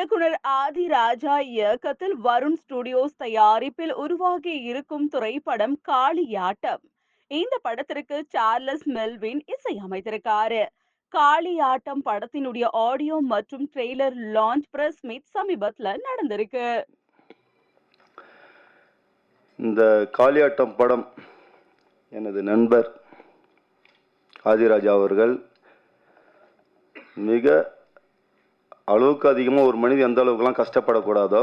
இயக்குனர் ஆதி ராஜா இயக்கத்தில் வருண் ஸ்டுடியோஸ் தயாரிப்பில் உருவாகி இருக்கும் திரைப்படம் காளியாட்டம். இந்த படத்திற்கு சார்லஸ் மெல்வின் இசையமைத்திருக்காரு. காளியாட்டம் படத்தினுடைய ஆடியோ மற்றும் ட்ரெய்லர் லான்ச் பிரஸ் மீட் சமீபத்துல நடந்திருக்கு. இந்த காளியாட்டம் படம் எனது நண்பர் ஆதிராஜா அவர்கள் மிக அளவுக்கு அதிகமாக ஒரு மனிதன் எந்த அளவுக்குலாம் கஷ்டப்படக்கூடாதோ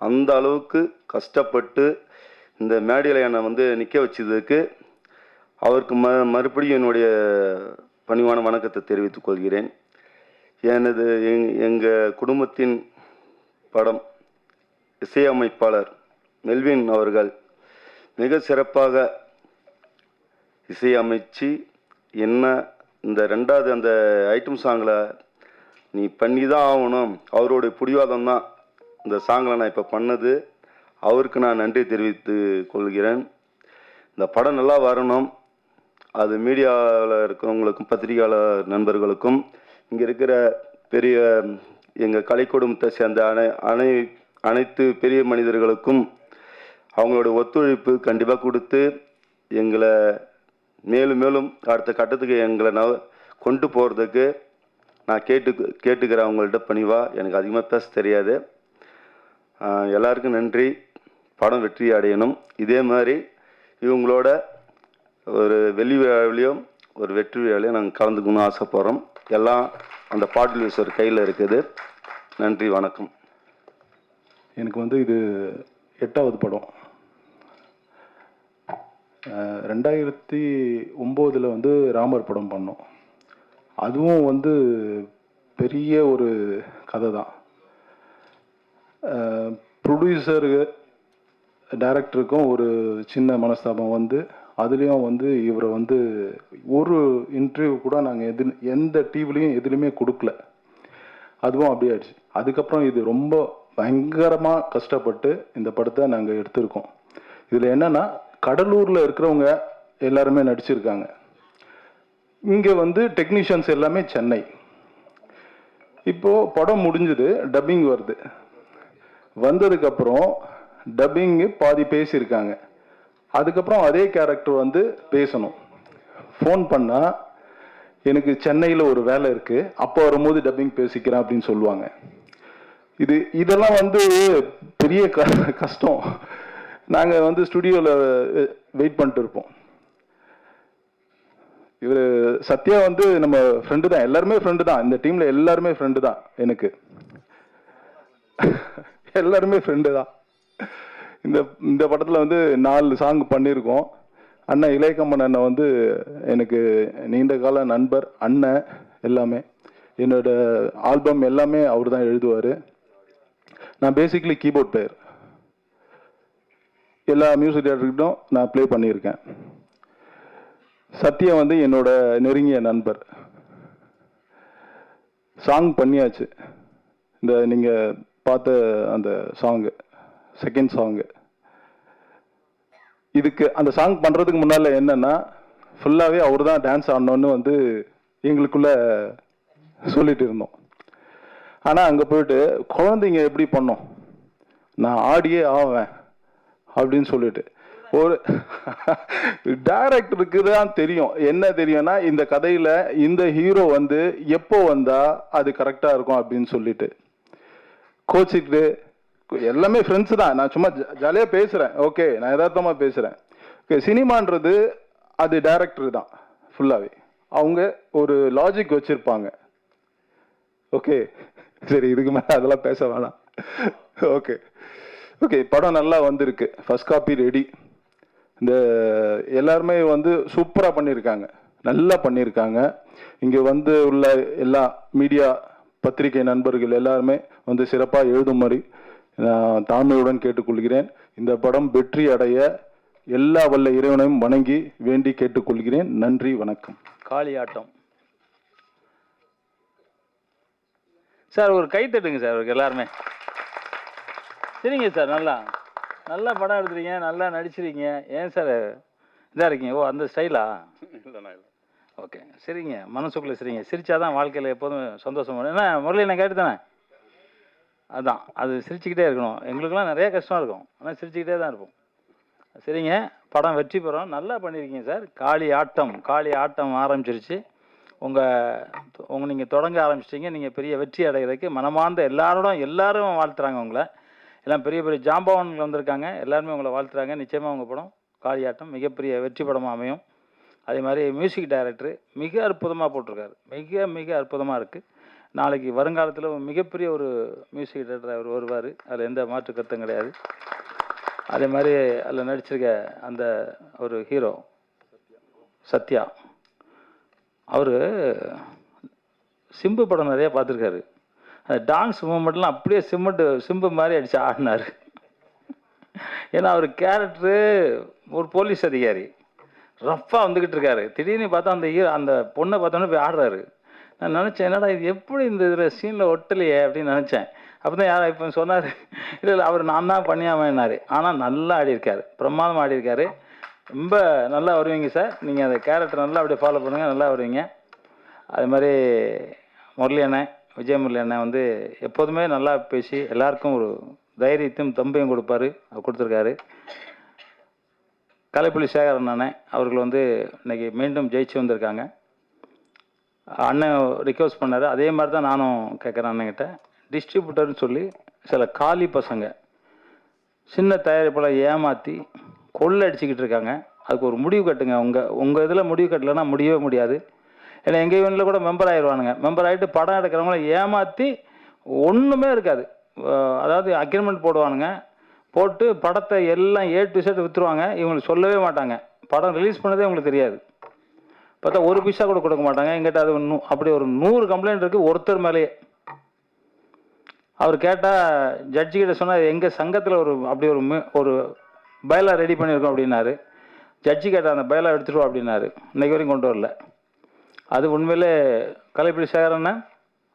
அந்த அளவுக்கு கஷ்டப்பட்டு இந்த மேடையில் என்னை வந்து நிற்க வச்சதுக்கு அவருக்கு ம மறுபடியும் என்னுடைய பணிவான வணக்கத்தை தெரிவித்துக் கொள்கிறேன். எனது எங் எங்கள் குடும்பத்தின் படம் இசையமைப்பாளர் மெல்வின் அவர்கள் மிக சிறப்பாக இசையமைச்சு என்ன இந்த ரெண்டாவது அந்த ஐட்டம் சாங்கில் நீ பண்ணி தான் ஆகணும். அவருடைய பிடிவாதம் தான் இந்த சாங்கில் நான் இப்போ பண்ணது. அவருக்கு நான் நன்றி தெரிவித்து கொள்கிறேன். இந்த படம் நல்லா வரணும். அது மீடியாவில் இருக்கிறவங்களுக்கும் பத்திரிகையாளர் நண்பர்களுக்கும். இங்கே இருக்கிற பெரிய எங்கள் கலை குடும்பத்தை சேர்ந்த அனை அனை அனைத்து பெரிய மனிதர்களுக்கும் அவங்களோட ஒத்துழைப்பு கண்டிப்பாக கொடுத்து எங்களை மேலும் மேலும் அடுத்த கட்டத்துக்கு எங்களை நவ கொண்டு போகிறதுக்கு நான் கேட்டு கேட்டுக்கிறேன் அவங்கள்ட்ட பணிவா எனக்கு அதிகமாக பேச தெரியாது. எல்லாருக்கும் நன்றி. படம் வெற்றி அடையணும். இதே மாதிரி இவங்களோட ஒரு வெள்ளி விழாவிலையும் ஒரு வெற்றி விழாவிலையும் நாங்கள் கலந்துக்கணும்னு ஆசைப்பட்றோம். எல்லாம் அந்த பாட்டில் ஒரு கையில் இருக்குது. நன்றி வணக்கம். எனக்கு வந்து இது எட்டாவது படம். ரெண்டாயிரத்தி ஒம்போதில் வந்து ராமர் படம் பண்ணோம். அதுவும் வந்து பெரிய ஒரு கதை தான் ப்ரொடியூசரு டைரக்டருக்கும் ஒரு சின்ன மனஸ்தாபம் வந்து அதுலேயும் வந்து இவரை வந்து ஒரு இன்டர்வியூ கூட நாங்கள் எது எந்த டிவிலையும் எதுலேயுமே கொடுக்கல. அதுவும் அப்படி ஆயிடுச்சு. அதுக்கப்புறம் இது ரொம்ப பயங்கரமாக கஷ்டப்பட்டு இந்த படத்தை நாங்கள் எடுத்திருக்கோம். இதில் என்னென்னா கடலூரில் இருக்கிறவங்க எல்லாருமே நடிச்சிருக்காங்க. இங்கே வந்து டெக்னீஷியன்ஸ் எல்லாமே சென்னை. இப்போது படம் முடிஞ்சது டப்பிங் வருது. வந்ததுக்கப்புறம் டப்பிங்கு பாதி பேசியிருக்காங்க. அதுக்கப்புறம் அதே கேரக்டர் வந்து பேசணும். ஃபோன் பண்ணால் எனக்கு சென்னையில் ஒரு வேலை இருக்குது அப்போ வரும்போது டப்பிங் பேசிக்கிறேன் அப்படின்னு சொல்லுவாங்க. இது இதெல்லாம் வந்து பெரிய க- கஷ்டம். நாங்கள் வந்து ஸ்டுடியோவில் வெயிட் பண்ணிட்டு இருப்போம். இவர் சத்யா வந்து நம்ம ஃப்ரெண்டு தான். எல்லாருமே ஃப்ரெண்டு தான். இந்த டீமில் எல்லாருமே ஃப்ரெண்டு தான் எனக்கு. எல்லாருமே ஃப்ரெண்டு தான். இந்த இந்த படத்தில் வந்து நாலு சாங் பண்ணியிருக்கோம் அண்ணன் இளையக்கம்மன் அண்ணன் வந்து எனக்கு நீண்ட கால நண்பர் அண்ணன் எல்லாமே. என்னோட ஆல்பம் எல்லாமே அவர் தான் எழுதுவார். நான் பேசிக்கலி கீபோர்ட் பிளேயர் எல்லா மியூசிக் டேரக்டர்கிட்டும் நான் ப்ளே பண்ணியிருக்கேன். சத்யா வந்து என்னோட நெருங்கிய நண்பர். சாங் பண்ணியாச்சு. இந்த நீங்கள் பார்த்த அந்த சாங்கு செகண்ட் சாங்கு இதுக்கு அந்த சாங் பண்ணுறதுக்கு முன்னால் என்னென்னா ஃபுல்லாகவே அவர் தான் டான்ஸ் ஆடணும்னு வந்து எங்களுக்குள்ளே சொல்லிட்டு இருந்தோம். ஆனால் அங்கே போயிட்டு குழந்தைங்க எப்படி பண்ணோம்? நான் ஆடியே ஆவேன் அப்படின்னு சொல்லிட்டு. ஒரு டைரக்டருக்கு தான் தெரியும். என்ன தெரியும்னா இந்த கதையில் இந்த ஹீரோ வந்து எப்போ வந்தால் அது கரெக்டாக இருக்கும் அப்படின்னு சொல்லிட்டு. கோச்சிக்கிட்டு எல்லாமே ஃப்ரெண்ட்ஸ் தான். நான் சும்மா ஜாலியாக பேசுகிறேன் ஓகே நான் யதார்த்தமாக பேசுகிறேன் ஓகே சினிமான்றது அது டைரக்டர் தான் ஃபுல்லாகவே அவங்க ஒரு லாஜிக் வச்சுருப்பாங்க. ஓகே சரி இதுக்கு மேலே அதெல்லாம் பேச வேணாம். ஓகே ஓகே படம் நல்லா வந்திருக்கு. ஃபஸ்ட் காப்பி ரெடி இந்த எல்லாருமே வந்து சூப்பராக பண்ணியிருக்காங்க நல்லா பண்ணியிருக்காங்க இங்கே வந்து உள்ள எல்லா மீடியா பத்திரிகை நண்பர்கள் எல்லாருமே வந்து சிறப்பாக எழுதும்படி நான் தாழ்மையுடன் கேட்டுக்கொள்கிறேன். இந்த படம் வெற்றி அடைய எல்லா வல்ல இறைவனையும் வணங்கி வேண்டி கேட்டுக்கொள்கிறேன். நன்றி வணக்கம். காளியாட்டம். சார் ஒரு கை தட்டுங்க சார் அவருக்கு எல்லாருமே. சரிங்க சார் நல்லா. நல்லா படம் எடுத்துறீங்க நல்லா நடிச்சிருக்கீங்க. ஏன் சார் இதாக இருக்கீங்க. ஓ அந்த ஸ்டைலா? ஓகே. சரிங்க. மனசுக்குள்ளே சரிங்க. சிரிச்சாதான் வாழ்க்கையில் எப்போதும் சந்தோஷம். என்ன முரளி நான் கேட்டு தானே அதான். அது சிரிச்சுக்கிட்டே இருக்கணும். எங்களுக்கெல்லாம் நிறைய கஷ்டம் இருக்கும். ஆனால் சிரிச்சுக்கிட்டே தான் இருப்போம். சரிங்க. படம் வெற்றி பெறும். நல்லா பண்ணியிருக்கீங்க சார். காளி ஆட்டம். காளி ஆட்டம் ஆரம்பிச்சிருச்சு. உங்கள் உங்க நீங்கள் தொடங்க ஆரம்பிச்சிட்டிங்க. நீங்கள் பெரிய வெற்றி அடைகிறதுக்கு மனமார்ந்த எல்லாரோடும் எல்லாரும் வாழ்த்துறாங்க உங்களை. எல்லாம் பெரிய பெரிய ஜாம்பவன்கள் வந்திருக்காங்க. எல்லாருமே உங்களை வாழ்த்துறாங்க. நிச்சயமாக உங்கள் படம் காளியாட்டம் மிகப்பெரிய வெற்றி படமாக அமையும். அதே மாதிரி மியூசிக் டைரக்டர் மிக அற்புதமாக போட்டிருக்காரு. மிக மிக அற்புதமாக இருக்குது நாளைக்கு வருங்காலத்தில் மிகப்பெரிய ஒரு மியூசிக் டைரக்டர் அவர் வருவார். அதில் எந்த மாற்று கருத்தும் கிடையாது. அதே மாதிரி அதில் நடிச்சிருக்க அந்த ஒரு ஹீரோ சத்யா. அவர் சிம்பு படம் நிறையா பார்த்துருக்காரு. டான்ஸ் மூமெண்ட்லாம் அப்படியே சிமெண்ட் சிம்பு மாதிரி அடிச்சு ஆடினார். ஏன்னா அவர் கேரக்டரு ஒரு போலீஸ் அதிகாரி. ரஃப்பாக வந்துக்கிட்டு இருக்காரு. திடீர்னு பார்த்தா அந்த ஹீரோ அந்த பொண்ணை பார்த்தோன்னே போய் ஆடுறாரு. நான் நினச்சேன் என்னடா இது எப்படி இந்த இதில் சீனில் ஒட்டலையே? அப்படின்னு நினச்சேன். அப்போ தான் யார் இப்போ சொன்னார். இல்லை இல்லை அவர் நான் தான் பண்ணியாமன்னாரு ஆனால் நல்லா ஆடியிருக்காரு. பிரமாதமாக ஆடியிருக்காரு. ரொம்ப நல்லா வருவீங்க சார் நீங்கள் அந்த கேரக்டர் நல்லா அப்படியே ஃபாலோ பண்ணுங்கள் நல்லா வருவீங்க. அது மாதிரி முரளி அண்ணன் விஜயமுரளி அண்ணன் வந்து எப்போதுமே நல்லா பேசி எல்லாருக்கும் ஒரு தைரியத்தையும் தம்பையும் கொடுப்பாரு. அவர் கொடுத்துருக்காரு. கலைப்புலி சேகர் அண்ணன் அவர்கள் வந்து இன்னைக்கு மீண்டும் ஜெயிச்சு வந்திருக்காங்க. அண்ணன் ரிக்வஸ்ட் பண்ணார். அதே மாதிரி தான் நானும் கேட்குறேன் அண்ணன்கிட்ட டிஸ்ட்ரிபியூட்டர்னு சொல்லி சில காலி பசங்க சின்ன தயாரிப்பெல்லாம் ஏமாற்றி கொள்ளை அடிச்சுக்கிட்டு இருக்காங்க. அதுக்கு ஒரு முடிவு கட்டுங்க. உங்கள் உங்கள் இதில் முடிவு கட்டலைன்னா முடியவே முடியாது. ஏன்னா எங்கள் யூனியில் கூட மெம்பர் ஆயிடுவானுங்க மெம்பர் ஆகிட்டு படம் எடுக்கிறவங்கள ஏமாற்றி ஒன்றுமே இருக்காது. அதாவது அக்ரிமெண்ட் போடுவானுங்க. போட்டு படத்தை எல்லாம் ஏ டு செட் விற்றுருவாங்க இவங்களுக்கு சொல்லவே மாட்டாங்க. படம் ரிலீஸ் பண்ணதே உங்களுக்கு தெரியாது. பார்த்தா ஒரு பைசா கூட கொடுக்க மாட்டாங்க. எங்கிட்ட அது நூ அப்படி ஒரு நூறு கம்ப்ளைண்ட் இருக்குது ஒருத்தர் மேலேயே. அவர் கேட்டால் ஜட்ஜி கிட்ட சொன்னால் எங்கள் சங்கத்தில் ஒரு அப்படி ஒரு ஒரு பயலா ரெடி பண்ணியிருக்கோம் அப்படின்னாரு. ஜட்ஜி கேட்டால் அந்த பயலா எடுத்துட்டு அப்படின்னாரு. இன்னைக்கு வரைக்கும் கொண்டு வரல. அது உண்மையிலே கலைப்பிடி சேகரண்ணா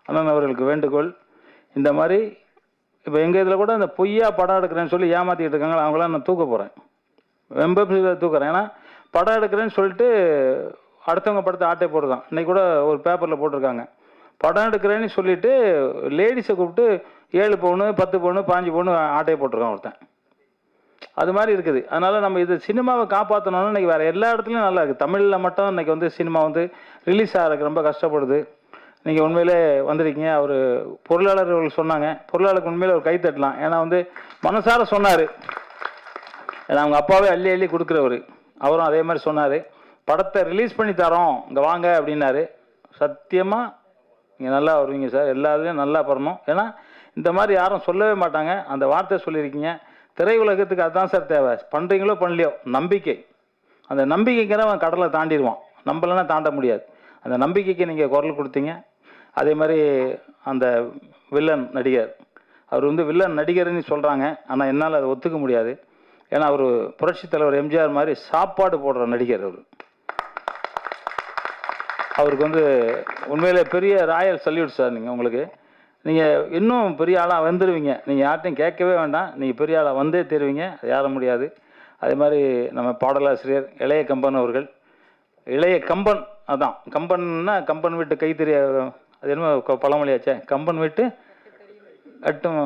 அண்ணன் அவர்களுக்கு வேண்டுகோள். இந்த மாதிரி இப்போ எங்கள் இதில் கூட அந்த பொய்யா படம் எடுக்கிறேன்னு சொல்லி ஏமாற்றிக்கிட்டு இருக்காங்களா அவங்களாம் நான் தூக்க போகிறேன் ரொம்ப தூக்குறேன். ஏன்னா படம் எடுக்கிறேன்னு சொல்லிட்டு அடுத்தவங்க படத்தை ஆட்டை போடுதான் இன்னைக்கு கூட ஒரு பேப்பரில் போட்டிருக்காங்க. படம் எடுக்கிறேன்னு சொல்லிட்டு லேடிஸை கூப்பிட்டு ஏழு பவுனு பத்து பவுனு பாஞ்சு பவுனு ஆட்டையை போட்டிருக்கான் ஒருத்தன். அது மாதிரி இருக்குது. அதனால் நம்ம இது சினிமாவை காப்பாற்றணும்னா இன்றைக்கி வேறு எல்லா இடத்துலையும் நல்லா இருக்குது தமிழில் மட்டும் இன்னைக்கு வந்து சினிமா வந்து ரிலீஸ் ஆகிறதுக்கு ரொம்ப கஷ்டப்படுது. நீங்கள் உண்மையிலே வந்திருக்கீங்க. அவர் பொருளாளர் அவர்கள் சொன்னாங்க. பொருளாளருக்கு உண்மையிலே ஒரு கை தட்டலாம். ஏன்னா வந்து மனசார சொன்னார். ஏன்னா அவங்க அப்பாவே அள்ளி அள்ளி கொடுக்குறவர். அவரும் அதே மாதிரி சொன்னார். படத்தை ரிலீஸ் பண்ணி தரோம். இங்கே வாங்க அப்படின்னாரு. சத்தியமாக நீங்கள் நல்லா வருவீங்க சார். எல்லா நல்லா பண்ணணும். ஏன்னா இந்த மாதிரி யாரும் சொல்லவே மாட்டாங்க. அந்த வார்த்தை சொல்லியிருக்கீங்க. திரையுலகத்துக்கு அதுதான் சார் தேவை. பண்ணுறீங்களோ பண்ணலையோ நம்பிக்கை. அந்த நம்பிக்கைங்கிறவன் கடலை தாண்டிடுவான். நம்மளனா தாண்ட முடியாது. அந்த நம்பிக்கைக்கு நீங்கள் குரல் கொடுத்தீங்க. அதே மாதிரி அந்த வில்லன் நடிகர். அவர் வந்து வில்லன் நடிகர்னு சொல்கிறாங்க ஆனால் என்னால் அதை ஒத்துக்க முடியாது. ஏன்னா அவர் புரட்சித் தலைவர் எம்ஜிஆர் மாதிரி சாப்பாடு போடுற நடிகர் அவர். அவருக்கு வந்து உண்மையிலே பெரிய ராயல் சல்யூட் சார் நீங்கள் உங்களுக்கு. நீங்கள் இன்னும் பெரிய ஆளாக வந்துடுவீங்க நீங்கள் யார்ட்டையும் கேட்கவே வேண்டாம். நீங்கள் பெரிய ஆளாக வந்தே தருவீங்க. அது யார முடியாது. அதே மாதிரி நம்ம பாடலாசிரியர் இளைய கம்பன் அவர்கள். இளைய கம்பன் அதான். கம்பன்னா கம்பன் வீட்டு கைத்தறி அது என்னமோ பழமொழியாச்சே. கம்பன் வீட்டு கட்டும்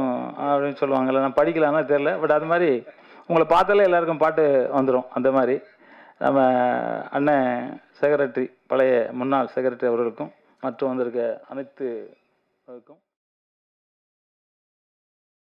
அப்படின்னு சொல்லுவாங்கல்ல. நான் படிக்கலாம்னா தெரில பட் அது மாதிரி உங்களை பார்த்தாலே எல்லாருக்கும் பாட்டு வந்துடும் அந்த மாதிரி நம்ம அண்ணன் செக்ரட்டரி பழைய முன்னாள் செக்ரட்டரி அவர்களுக்கும் மற்றும் வந்திருக்க அனைத்து க்கும்